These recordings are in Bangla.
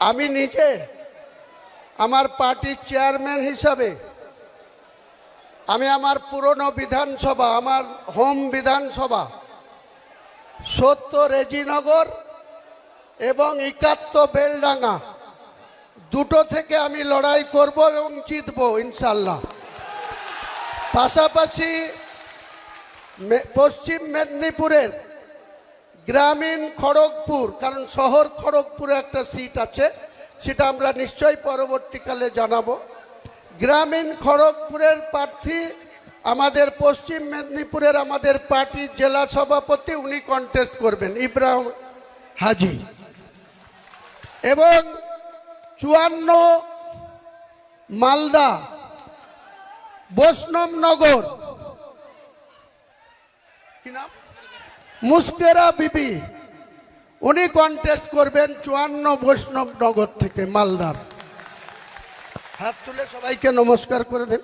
আমি নিজে আমার পার্টির চেয়ারম্যান হিসাবে, আমি আমার পুরনো বিধানসভা, আমার হোম বিধানসভা সত্য রেজিনগর এবং ইকাত্ত বেলডাঙ্গা, দুটো থেকে আমি লড়াই করব এবং জিতব ইনশাল্লাহ পাশাপাশি পশ্চিম মেদিনীপুরের গ্রামীণ খড়গপুর, কারণ শহর খড়গপুরে একটা সিট আছে, সেটা আমরা নিশ্চয়ই পরবর্তীকালে জানাব। গ্রামীণ খড়গপুরের প্রার্থী আমাদের পশ্চিম মেদিনীপুরের আমাদের পার্টির জেলা সভাপতি, উনি কন্টেস্ট করবেন, ইব্রাহিম হাজি। এবং চুয়ান্ন মালদা, বৈষ্ণবনগর। কি নাম? মুস্কেরা বিবি, উনি কন্টেস্ট করবেন চুয়ান্ন বৈষ্ণবনগর থেকে মালদার। হাত তুলে সবাইকে নমস্কার করে দেন।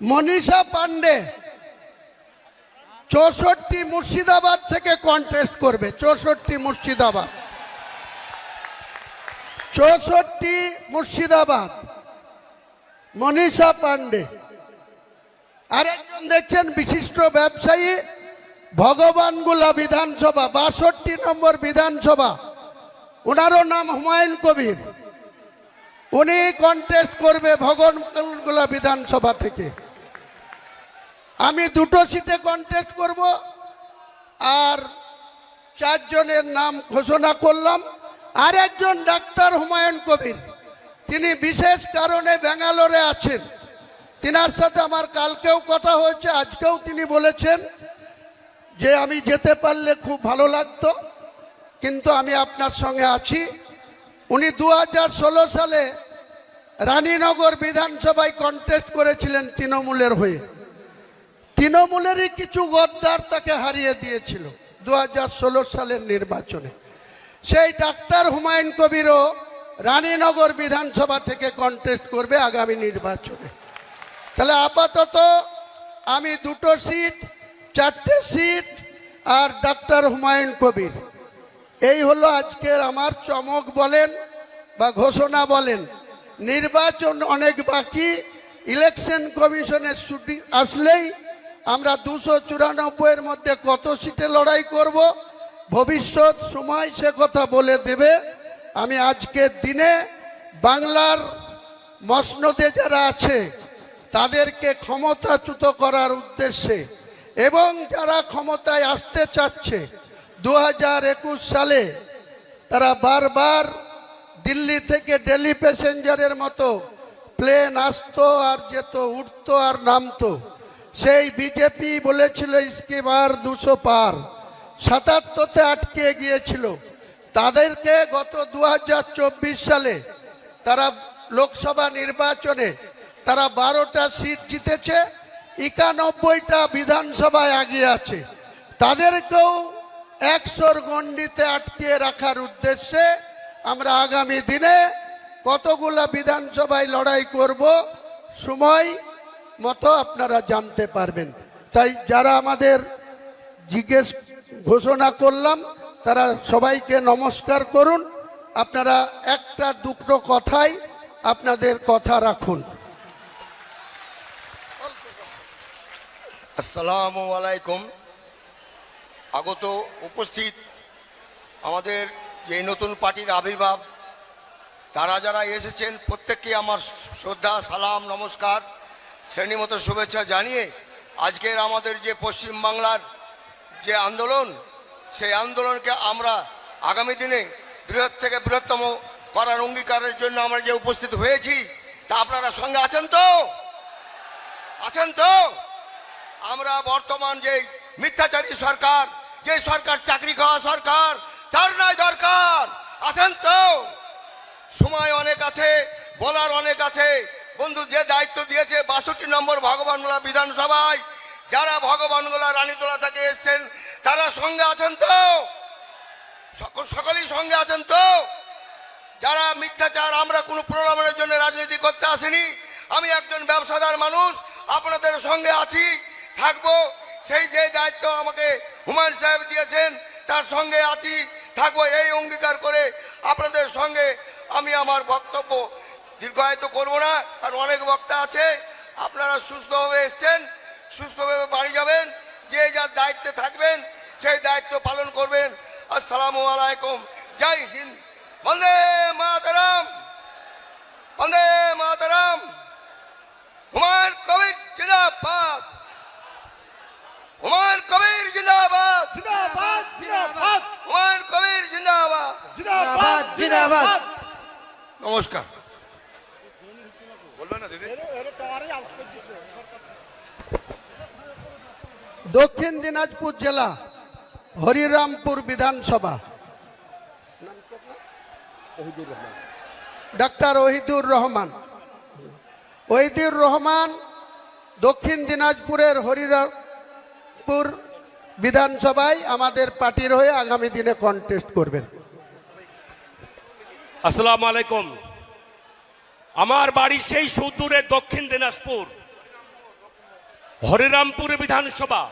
মনীষা পান্ডে চৌষট্টি মুর্শিদাবাদ থেকে কন্টেস্ট করবে, চৌষট্টি মুর্শিদাবাদ। চৌষট্টি মুর্শিদাবাদ, মনীষা পান্ডে আরেকজন দেখছেন বিশিষ্ট ব্যবসায়ী ভগবানগুলা বিধানসভা, বাষট্টি নম্বর বিধানসভা। ওনারও নাম হুমায়ুন কবির। উনি কন্টেস্ট করবে ভগবানগুলা বিধানসভা থেকে। আমি দুটো সিটে কন্টেস্ট করব আর চারজনের নাম ঘোষণা করলাম। আর একজন ডাক্তার হুমায়ুন কবির। তিনি বিশেষ কারণে ব্যাঙ্গালোরে আছেন। তিনার সাথে আমার কালকেও কথা হয়েছে, আজকেও তিনি বলেছেন যে আমি যেতে পারলে খুব ভালো লাগতো, কিন্তু আমি আপনার সঙ্গে আছি। উনি দু হাজার ষোলো সালে রানীনগর বিধানসভায় কন্টেস্ট করেছিলেন তৃণমূলের হয়ে। তৃণমূলেরই কিছু গদ্দার তাকে হারিয়ে দিয়েছিল দু হাজার ষোলো সালের নির্বাচনে। সেই ডাক্তার হুমায়ুন কবিরও রানীনগর বিধানসভা থেকে কন্টেস্ট করবে আগামী নির্বাচনে। তাহলে আপাতত আমি দুটো সিট চারটে সিট আর ডাক্তার হুমায়ুন কবির। এই হলো আজকের আমার চমক বলেন বা ঘোষণা বলেন। নির্বাচন অনেক বাকি ইলেকশন কমিশনের ছুটি আসলেই আমরা দুশো চুরানব্বইয়ের মধ্যে কত সিটে লড়াই করব, ভবিষ্যৎ সময় সে কথা বলে দেবে। আমি আজকের দিনে বাংলার মসনদে যারা আছে, তাদেরকে ক্ষমতাচ্যুত করার উদ্দেশ্যে এবং যারা ক্ষমতায় আসতে চাচ্ছে দু হাজার একুশ সালে তারা বারবার দিল্লি থেকে দিল্লি প্যাসেঞ্জারের মতো প্লেন আসতো আর যেত, উঠতো আর নামতো। সেই বিজেপি বলেছিল, ইসকে বার দুশো পার। সাতাত্তরতে আটকে গিয়েছিল। তাদেরকে গত দু হাজার চব্বিশ সালে তারা লোকসভা নির্বাচনে তারা বারোটা সিট জিতেছে। একানব্বইটা বিধানসভায় আগে আছে। তাদেরকেও একশোর গণ্ডিতে আটকে রাখার উদ্দেশ্যে আমরা আগামী দিনে কতগুলা বিধানসভায় লড়াই করব, সময় মতো আপনারা জানতে পারবেন। তাই যারা আমাদের জিজ্ঞেস ঘোষণা করলাম, তারা সবাইকে নমস্কার করুন। আপনারা একটা দুটো কথাই আপনাদের কথা রাখুন। আসসালামু আলাইকুম। আগত উপস্থিত আমাদের যে নতুন পার্টির আবির্ভাব, তারা যারা এসেছেন, প্রত্যেককে আমার শ্রদ্ধা, সালাম, নমস্কার, শ্রেণীমতো শুভেচ্ছা জানিয়ে আজকের আমাদের যে পশ্চিমবাংলার যে আন্দোলন, সেই আন্দোলনকে আমরা আগামী দিনে বৃহৎ থেকে বৃহত্তম করার অঙ্গীকারের জন্য আমরা যে উপস্থিত হয়েছি, তা আপনারা সঙ্গে আছেন তো? আছেন তো? আমরা বর্তমান যে মিথ্যাচারী সরকার যে সরকার চাকরি খাওয়া সরকার, তার নাই দরকার। আছেন তো। সময় অনেক আছে, বলার অনেক আছে। বন্ধু, যে দায়িত্ব দিয়েছে বাষট্টি নম্বর ভগবানগোলা বিধানসভায়, যারা ভগবানগোলা রানীতলা থেকে এসছেন, তারা সঙ্গে আছেন তো। সকল- সকলেই সঙ্গে আছেন তো। যারা মিথ্যাচার, আমরা কোনো প্রলোভনের জন্য রাজনীতি করতে আসিনি। আমি একজন ব্যবসাদার মানুষ, আপনাদের সঙ্গে আছি। থাকব। সেই যে দায়িত্ব আমাকে হুমায়ুন সাহেব দিয়েছেন, তার সঙ্গে আছি, থাকব এই অঙ্গীকার করে আপনাদের সঙ্গে আমি আমার বক্তব্য দীর্ঘায়িত করব না, কারণ অনেক বক্তা আছে, আপনারা সুস্থভাবে এসছেন, সুস্থভাবে বাড়ি যাবেন, যে যার দায়িত্বে থাকবেন, সেই দায়িত্ব পালন করবেন। আসসালামু আলাইকুম, জয় হিন্দ। বন্দে মাতারাম বন্দে মাতারাম। হুমায়ুন কবির জিন্দাবাদ। হুমায়ুন কবির জিন্দাবাদ। জিন্দাবাদ জিন্দাবাদ। হুমায়ুন কবির জিন্দাবাদ। জিন্দাবাদ জিন্দাবাদ নমস্কার। দক্ষিণ দিনাজপুর জেলা হরিরামপুর বিধানসভা। ডাক্তার ওহিদুর রহমান। ওহিদুর রহমান দক্ষিণ দিনাজপুরের হরিরামপুর বিধানসভায় আমাদের পার্টির হয়ে আগামী দিনে কন্টেস্ট করবেন। আসসালাম আলাইকুম। আমার বাড়ি সেই সুদূরে দক্ষিণ দিনাজপুর, হরিরামপুর বিধানসভা।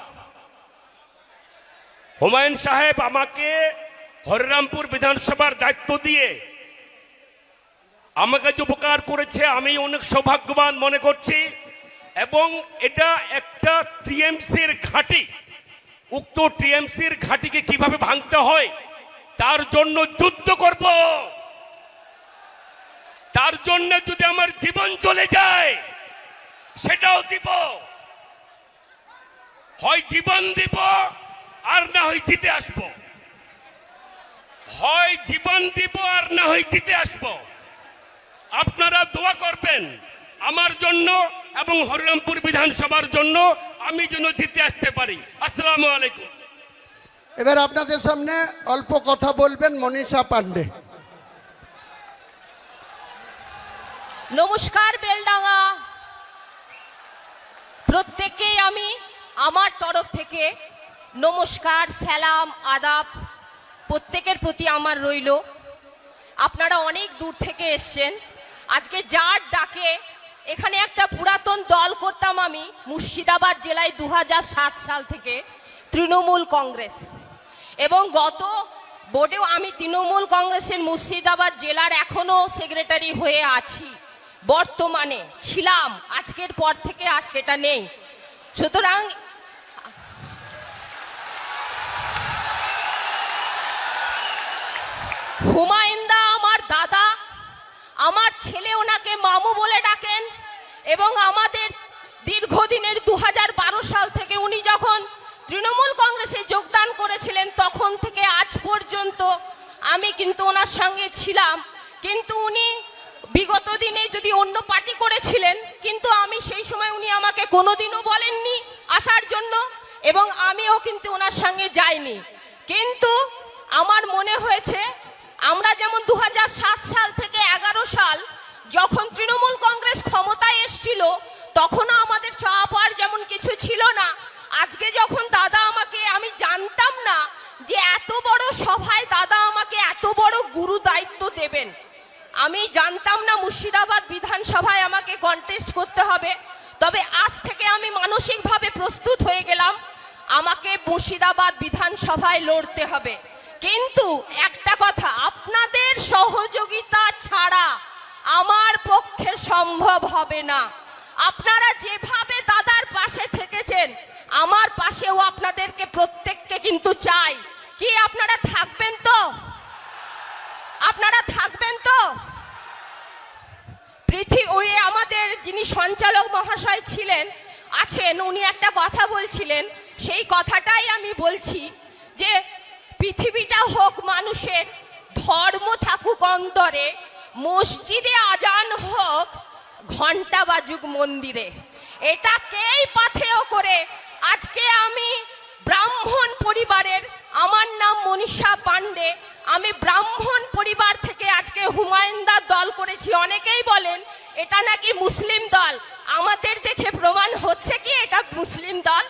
হুমায়ুন সাহেব আমাকে হরিরামপুর বিধানসভার দায়িত্ব দিয়ে আমাকে যে উপকার করেছে, আমি অনেক সৌভাগ্যবান মনে করছি। এবং এটা একটা টিএমসির ঘাঁটি। উক্ত টিএমসির ঘাঁটিকে কীভাবে ভাঙতে হয়, তার জন্য যুদ্ধ করব। তার জন্য যদি আমার জীবন চলে যায়, সেটাও দিব। হয় জীবন দিব, আর না হয় জিতে আসব। হয় জীবন দিব, আর না হয় জিতে আসব। আপনারা দোয়া করবেন। আমার জন্য এবং হরিরামপুর বিধানসভার জন্য আমি যেন জিতে আসতে পারি। আসসালামু আলাইকুম। এবার আপনাদের সামনে অল্প কথা বলবেন মনীষা পান্ডে নমস্কার বেলডাঙ্গা। প্রত্যেককেই আমি আমার তরফ থেকে নমস্কার সালাম আদাব প্রত্যেকের প্রতি আমার রইল। আপনারা অনেক দূর থেকে এসছেন। আজকে যার ডাকে এখানে একটা পুরাতন দল করতাম আমি, মুর্শিদাবাদ জেলায় দু হাজার সাত সাল থেকে তৃণমূল কংগ্রেস। এবং গত বোর্ডেও আমি তৃণমূল কংগ্রেসের মুর্শিদাবাদ জেলার এখনও সেক্রেটারি হয়ে আছি। বর্তমানে ছিলাম, আজকের পর থেকে আর সেটা নেই। সুতরাং দাদা আমার ছেলে ওনাকে মামু বলে ডাকেন এবং আমাদের দীর্ঘদিনের দু হাজার বারো সাল থেকে উনি যখন তৃণমূল কংগ্রেসে যোগদান করেছিলেন, তখন থেকে আজ পর্যন্ত আমি কিন্তু ওনার সঙ্গে ছিলাম। কিন্তু উনি বিগত দিনে যদি অন্য পার্টি করেছিলেন, কিন্তু আমি সেই সময় উনি আমাকে কোনোদিনও বলেননি আসার জন্য এবং আমিও কিন্তু ওনার সঙ্গে যাইনি। কিন্তু আমার মনে হয়েছে আমরা যেমন দু হাজার সাত সাল থেকে এগারো সাল যখন তৃণমূল কংগ্রেস ক্ষমতায় এসছিল, তখনও আমাদের চাওয়া পাওয়ার যেমন কিছু ছিল না। আজকে যখন দাদা আমাকে, আমি জানতাম না যে এত বড় সভায় দাদা আমাকে এত বড় গুরু দায়িত্ব দেবেন। আমি জানতাম না মুর্শিদাবাদ বিধানসভায় আমাকে কন্টেস্ট করতে হবে। তবে আজ থেকে আমি মানসিকভাবে প্রস্তুত হয়ে গেলাম, আমাকে মুর্শিদাবাদ বিধানসভায় লড়তে হবে। কিন্তু একটা কথা, আপনাদের সহযোগিতা ছাড়া আমার পক্ষে সম্ভব হবে না। আপনারা যেভাবে দাদার পাশে থেকেছেন, আমার পাশেও আপনাদেরকে প্রত্যেককে কিন্তু চাই। কি আপনারা থাকবেন তো? আপনারা থাকবেন তো? পৃথিবী আমাদের যিনি সঞ্চালক মহাশয় ছিলেন, আছেন, উনি একটা কথা বলছিলেন। সেই কথাটাই আমি বলছি যে পৃথিবীটা হোক মানুষের, ধর্ম থাকুক অন্তরে, মসজিদে আজান হোক ঘণ্টা বাজুক মন্দিরে। এটাকেই পাথেয় করে আজকে আমি ব্রাহ্মণ পরিবারের, আমার নাম মনীষা পান্ডে আমি ব্রাহ্মণ পরিবার থেকে আজকে হুমায়ুনদার দল করেছি। অনেকেই বলেন, এটা নাকি মুসলিম দল? আমাদের দেখে প্রমাণ হচ্ছে কি এটা মুসলিম দল।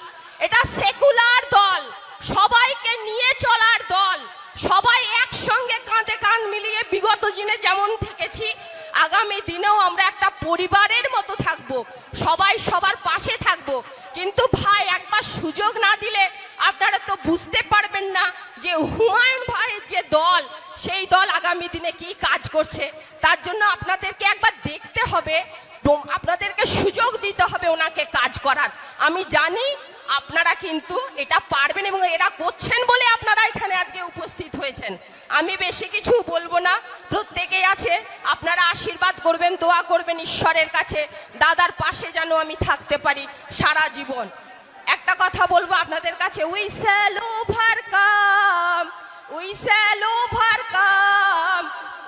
এটা সেকুলার দল সবাইকে নিয়ে চলার দল সবাই একসঙ্গে কাঁধে কাঁধ মিলিয়ে বিগত দিনে যেমন থেকেছি আগামী দিনেও আমরা একটা পরিবারের মতো থাকব, সবাই সবার পাশে থাকব। কিন্তু ভাই, একবার সুযোগ না দিলে আপনারা তো বুঝতে পারবেন না যে হুমায়ুন ভাইয়ের যে দল, সেই দল আগামী দিনে কি কাজ করছে। তার জন্য আপনাদেরকে একবার দেখতে হবে আপনাদেরকে সুযোগ দিতে হবে ওনাকে কাজ করার। আমি জানি আপনারা কিন্তু এটা পারবেন এবং এরা করছেন বলে আপনারা এখানে আজকে উপস্থিত হয়েছেন। আমি বেশি কিছু বলব না। প্রত্যেকেই আছে। আপনারা আশীর্বাদ করবেন, দোয়া করবেন ঈশ্বরের কাছে। দাদার পাশে যেন আমি থাকতে পারি সারা জীবন। একটা কথা বলব আপনাদের কাছে। We shall overcome we shall overcome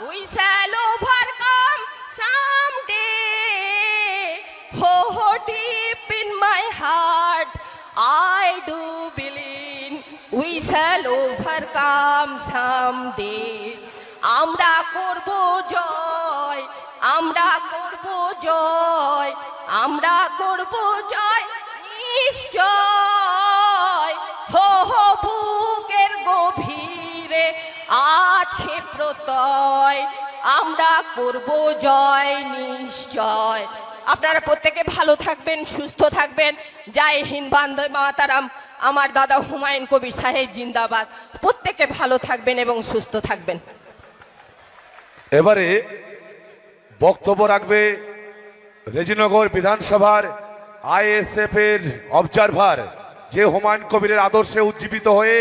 we shall overcome someday ho ho deep in my heart, I do believe we shall overcome someday আমরা করব জয়, আমরা করব জয়, আমরা করব জয়, নিশ্চয়। হো হো, বুকের গভীরে আছে প্রত্যয়, আমরা করব জয়, নিশ্চয়। আপনারা প্রত্যেকে ভালো থাকবেন, সুস্থ থাকবেন। জয় হিন্দ বান্ধব মাতারাম। আমার দাদা হুমায়ুন কবির সাহেব, জিন্দাবাদ। প্রত্যেকে ভালো থাকবেন এবং সুস্থ থাকবেন। এবারে বক্তব্য রাখবে রেজিনগর বিধানসভার আইএসএফ এর অবজারভার যে হুমায়ুন কবিরের আদর্শে উজ্জীবিত হয়ে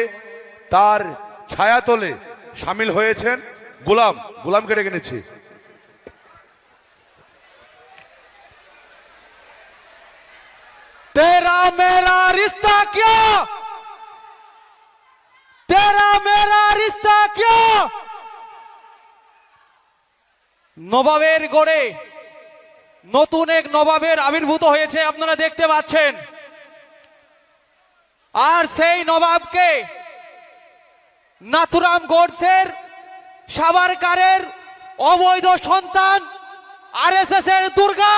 তার ছায়া ছায়াতলে সামিল হয়েছেন গোলাম। গোলামকে কেটে নিচ্ছি। তেরা মেরা রিস্তা কে তেরা মেরা রিস্তা কিয়া নবাবের গড়ে নতুন এক নবাবের আবির্ভূত হয়েছে, আপনারা দেখতে পাচ্ছেন। আর সেই নবাবকে নাথুরাম গোডসের সাবারকারের অবৈধ সন্তান আরএসএস এর দুর্গা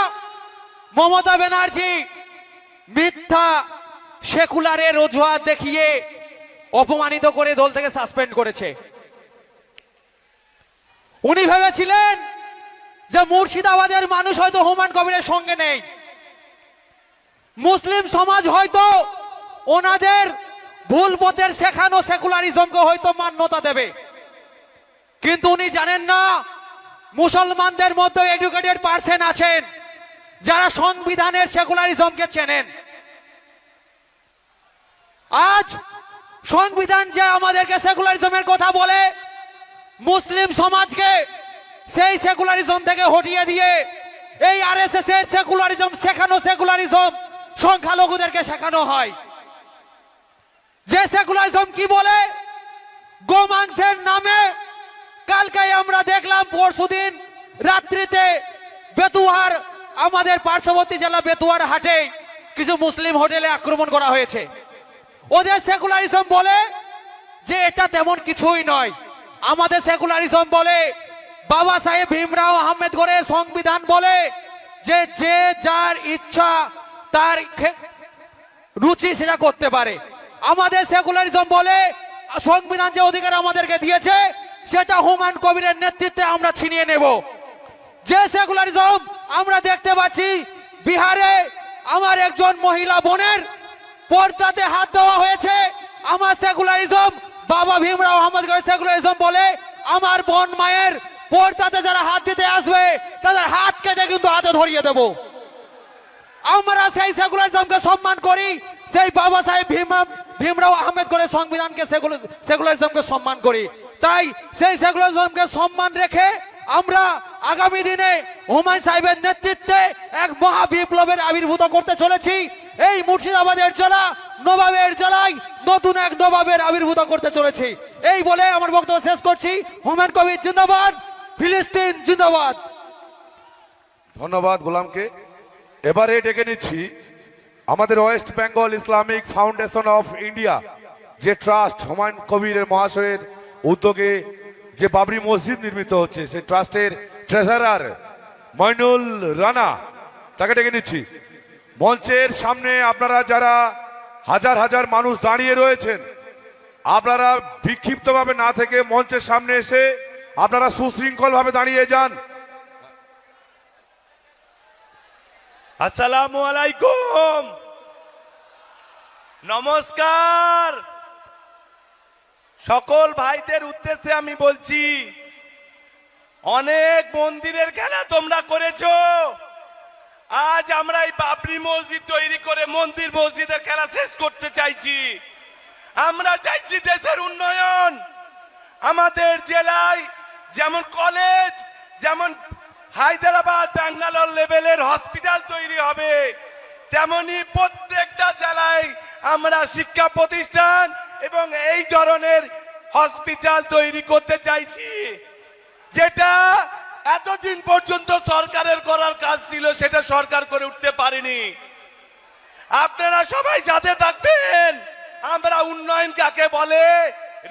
মমতা ব্যানার্জি মিথ্যা সেকুলারের অজুহাত দেখিয়ে অপমানিত করে দল থেকে সাসপেন্ড করেছে। উনি ভেবেছিলেন যে মুর্শিদাবাদের মানুষ হয়তো হুমায়ুন কবিরের সঙ্গে নেই। মুসলিম সমাজ হয়তো ওনাদের ভুল পথের শেখানো সেকুলারিজমকে হয়তো মান্যতা দেবে। কিন্তু উনি জানেন না, মুসলমানদের মধ্যে এডুকেটেড পার্সন আছেন, যারা সংবিধানের সেকুলারিজমকে চেনেন। আজ সংবিধান যে আমাদেরকে সেকুলারিজমের কথা বলে, মুসলিম সমাজকে সেই সেকুলারিজম থেকে হটিয়ে দিয়ে এই আর এস এস এর সেকুলারিজম শেখানো সেকুলারিজম সংখ্যালঘুদেরকে শেখানো হয়। যে সেকুলারিজম কি বলে? গোমাংসের নামে। কালকে আমরা দেখলাম পরশুদিন রাত্রিতে বেতুয়ার, আমাদের পার্শ্ববর্তী জেলা বেতুয়ার হাটে কিছু মুসলিম হোটেলে আক্রমণ করা হয়েছে। ওদের সেকুলারিজম বলে যে এটা তেমন কিছুই নয়। আমাদের সেকুলারিজম বলে বাবা সাহেব ভীমরাও আহমেদ করে সংবিধান বলে যে যে যার ইচ্ছা তার রুচি সেটা করতে পারে। আমাদের সেকুলারিজম বলে সংবিধান যে অধিকার আমাদেরকে দিয়েছে, সেটা হুমায়ুন কবিরের নেতৃত্বে আমরা ছিনিয়ে নেব। যে সেকুলারিজম আমরা দেখতে পাচ্ছি বিহারে আমার একজন মহিলা বোনের পর্দাতে হাত দেওয়া হয়েছে। আমার সেকুলারিজম, বাবা ভীমরাও আহমদ করে সেকুলারিজম বলে আমার বোন মায়ের পর্দাতে যারা হাত দিতে আসবে, তাদের হাত কেটে কিন্তু হাতে ধরিয়ে দেবো। আমরা সেই সেকুলারিজমকে সম্মান করি, সেই বাবা সাহেব ভীম, ভীমরাও আহমেদ করে সংবিধানকে সেকুলার- সেকুলারিজমকে সম্মান করি। তাই সেই সেকুলারিজমকে সম্মান রেখে আমরা আগামী দিনে হুমায়ুন সাহেবের নেতৃত্বে এক মহা বিপ্লবের আবির্ভূত করতে চলেছি। এই মুর্শিদাবাদের জেলা, নবাবের জেলায় নতুন এক নবাবের আবির্ভূত করতে চলেছি। এই বলে আমার বক্তব্য শেষ করছি। হুমায়ুন কবির জিন্দাবাদ। ফিলিস্তিন জিন্দাবাদ। ধন্যবাদ গোলামকে। এবারে ডেকে নিচ্ছি আমাদের West Bengal Islamic Foundation of India, যে ট্রাস্ট হুমায়ুন কবিরের মহাশয়ের উদ্যোগে যে বাবরি মসজিদ নির্মিত হচ্ছে, সেই ট্রাস্টের ট্রেজারার মইনুল রানা, তাকে ডেকে নিচ্ছি। মঞ্চের সামনে আপনারা যারা হাজার হাজার মানুষ দাঁড়িয়ে রয়েছেন, আপনারা বিক্ষিপ্তভাবে না থেকে মঞ্চের সামনে এসে আপনারা সুশৃঙ্খলভাবে দাঁড়িয়ে যান। আসসালামু আলাইকুম। নমস্কার। সকল ভাইদের উদ্দেশ্যে আমি বলছি, অনেক মন্দিরের খেলা তোমরা করেছ। আজ আমরা এই বাবরি মসজিদ তৈরি করে মন্দির মসজিদের খেলা শেষ করতে চাইছি। আমরা চাইছি দেশের উন্নয়ন। আমাদের জেলায় যেমন কলেজ, যেমন হায়দ্রাবাদ, ব্যাঙ্গালোর লেভেলের হসপিটাল তৈরি হবে, তেমনি প্রত্যেকটা জেলায় আমরা শিক্ষা প্রতিষ্ঠান এবং এই ধরনের হসপিটাল তৈরি করতে চাইছি। যেটা এতদিন পর্যন্ত সরকারের করার কাজ ছিল, সেটা সরকার করে উঠতে পারেনি। আপনারা সবাই সাথে থাকবেন। আমরা উন্নয়ন কাকে বলে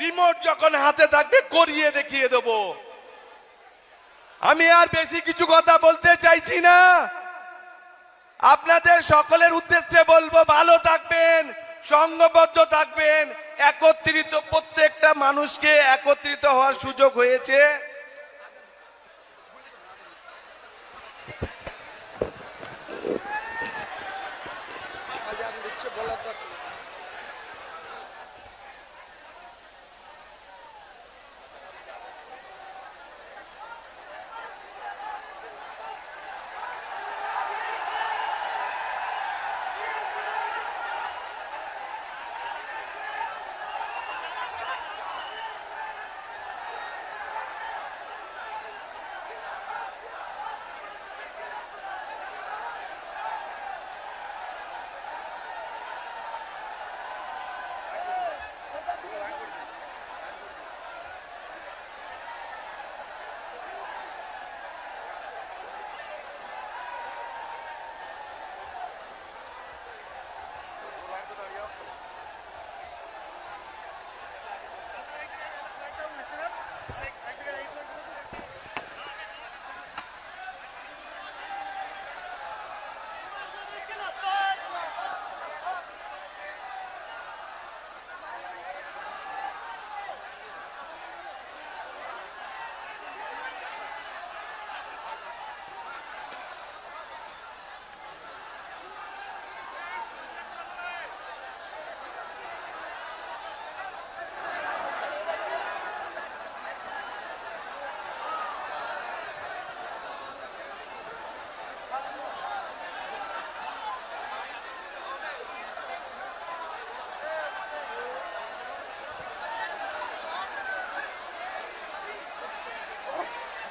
রিমোট যখন হাতে থাকবে, করিয়ে দেখিয়ে দেব। আমি আর বেশি কিছু কথা বলতে চাইছি না। আপনাদের সকলের উদ্দেশ্যে বলব, ভালো থাকবেন সংঘবদ্ধ থাকবেন, একত্রিত প্রত্যেকটা মানুষকে একত্রিত হওয়ার সুযোগ হয়েছে। দরকার।